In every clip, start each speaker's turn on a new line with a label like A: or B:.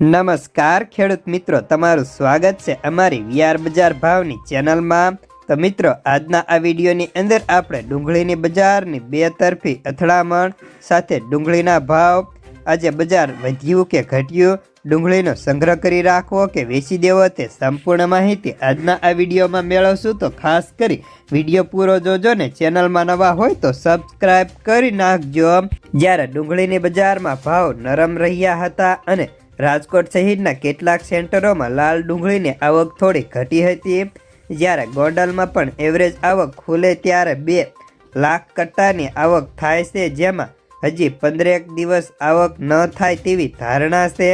A: નમસ્કાર, ખેડૂત મિત્રો. તમારું સ્વાગત છે અમારી વિયાર બજાર ભાવની ચેનલમાં. તો મિત્રો, આજના આ વિડીયોની અંદર આપણે ડુંગળીની બજારની બે તરફી અથડામણ સાથે ડુંગળીના ભાવ, આજે બજાર વધ્યું કે ઘટ્યું, ડુંગળીનો સંગ્રહ કરી રાખવો કે વેચી દેવો તે સંપૂર્ણ માહિતી આજના આ વિડીયોમાં મેળવશું. તો ખાસ કરી વીડિયો પૂરો જોજો ને ચેનલમાં નવા હોય તો સબસ્ક્રાઈબ કરી નાખજો. જ્યારે ડુંગળીની બજારમાં ભાવ નરમ રહ્યા હતા અને રાજકોટ સહિતના કેટલાક સેન્ટરોમાં લાલ ડુંગળીની આવક થોડી ઘટી હતી. જ્યારે ગોંડલમાં પણ એવરેજ આવક ખુલે ત્યારે બે લાખ કટ્ટાની આવક થાય છે, જેમાં હજી પંદરેક દિવસ આવક ન થાય તેવી ધારણા છે.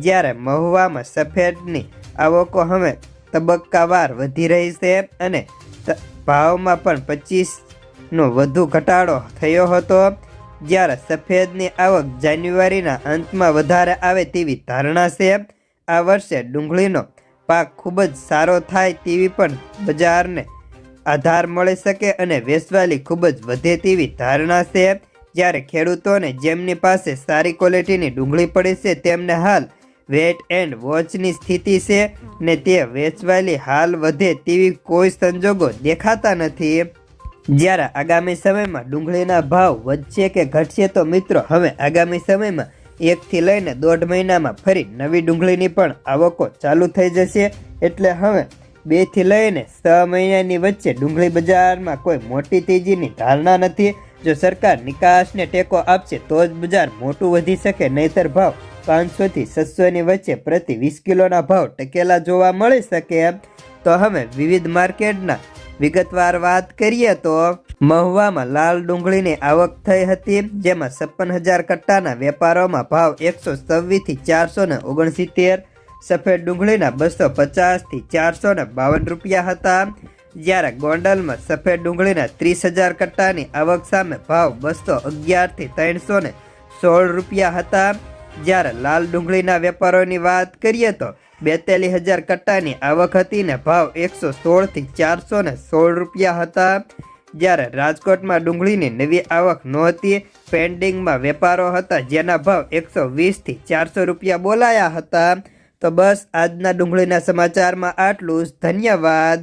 A: જ્યારે મહુવામાં સફેદની આવકો હવે તબક્કાવાર વધી રહી છે અને ભાવમાં પણ પચીસનો વધુ ઘટાડો થયો હતો. જ્યારે સફેદની આવક જાન્યુઆરીના અંતમાં વધારે આવે તેવી ધારણા છે. આ વર્ષે ડુંગળીનો પાક ખૂબ જ સારો થાય તેવી પણ બજારને આધાર મળી શકે અને વેચવાલી ખૂબ જ વધે તેવી ધારણા છે. જ્યારે ખેડૂતોને જેમની પાસે સારી ક્વોલિટીની ડુંગળી પડી છે, તેમને હાલ વેટ એન્ડ વોચની સ્થિતિ છે ને તે વેચવાલી હાલ વધે તેવી કોઈ સંજોગો દેખાતા નથી. જ્યારે આગામી સમયમાં ડુંગળીના ભાવ વધશે કે ઘટશે તો મિત્રો, હવે આગામી સમયમાં એકથી લઈને દોઢ મહિનામાં ફરી નવી ડુંગળીની પણ આવકો ચાલુ થઈ જશે. એટલે હવે બેથી લઈને છ મહિનાની વચ્ચે ડુંગળી બજારમાં કોઈ મોટી તેજીની ધારણા નથી. જો સરકાર નિકાસને ટેકો આપશે, તો જ બજાર મોટું વધી શકે. નહીતર ભાવ પાંચસોથી છસોની વચ્ચે પ્રતિ વીસ કિલોના ભાવ ટકેલા જોવા મળી શકે. તો હવે વિવિધ માર્કેટના વિગતવાર વાત કરીએ તો મહુવામાં લાલ ડુંગળીની આવક થઈ હતી, જેમાં છપ્પન હજાર કટ્ટાના વેપારોમાં ભાવ એકસો છવ્વીસથી ચારસો ને ઓગણસિત્તેર, સફેદ ડુંગળીના બસો પચાસથી ચારસો ને બાવન રૂપિયા હતા. જ્યારે ગોંડલમાં સફેદ ડુંગળીના ત્રીસ હજાર કટ્ટાની આવક સામે ભાવ બસો અગિયારથી ત્રણસો ને સોળ રૂપિયા હતા. જ્યારે લાલ ડુંગળીના વેપારોની વાત કરીએ તો બેતાલીસ હજાર કટ્ટાની આવક હતી ને ભાવ એકસો સોળથી ચારસો ને સોળ રૂપિયા હતા. જ્યારે રાજકોટમાં ડુંગળીની નવી આવક નહોતી, પેન્ડિંગમાં વેપારો હતા જેના ભાવ એકસો વીસથી ચારસો રૂપિયા બોલાયા હતા. તો બસ આજના ડુંગળીના સમાચારમાં આટલું જ. ધન્યવાદ.